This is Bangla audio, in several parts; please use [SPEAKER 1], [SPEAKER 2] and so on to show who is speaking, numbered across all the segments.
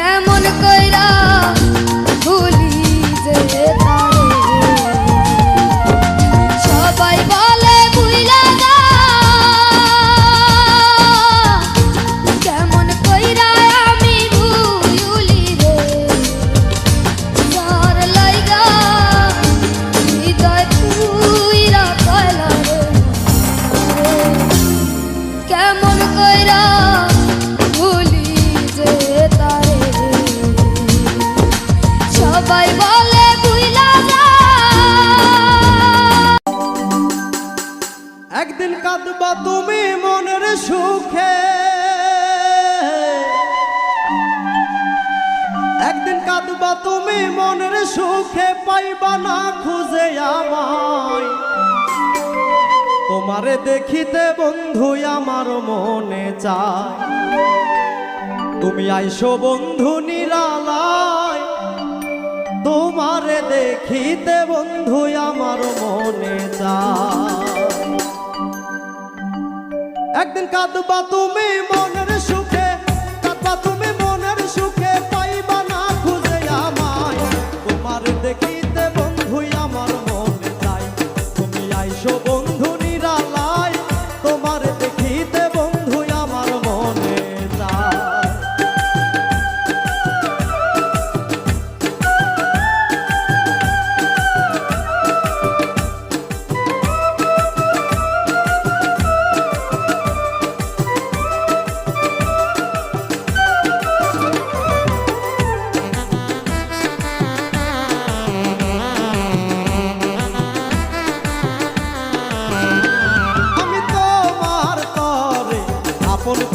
[SPEAKER 1] যেমন কইরা সুখে পাইবা না খুঁজে আমায়। তোমারে দেখিতে বন্ধু আমার মনে চায়। তুমি আইসো বন্ধু নিরালায়। তোমারে দেখিতে বন্ধু আমার মনে চায়। একদিন কাঁদবা তুমি মনের সুখ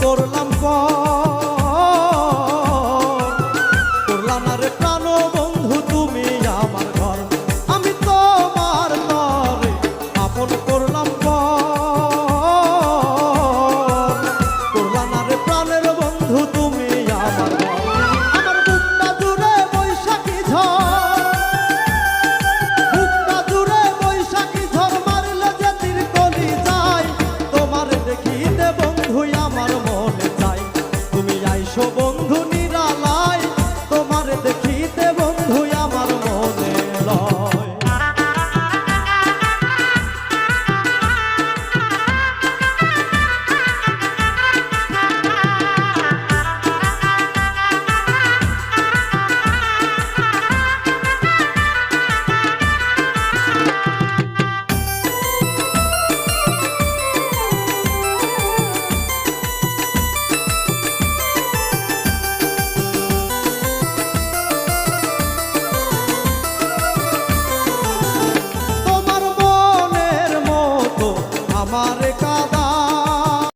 [SPEAKER 1] করলাম করলাম আরে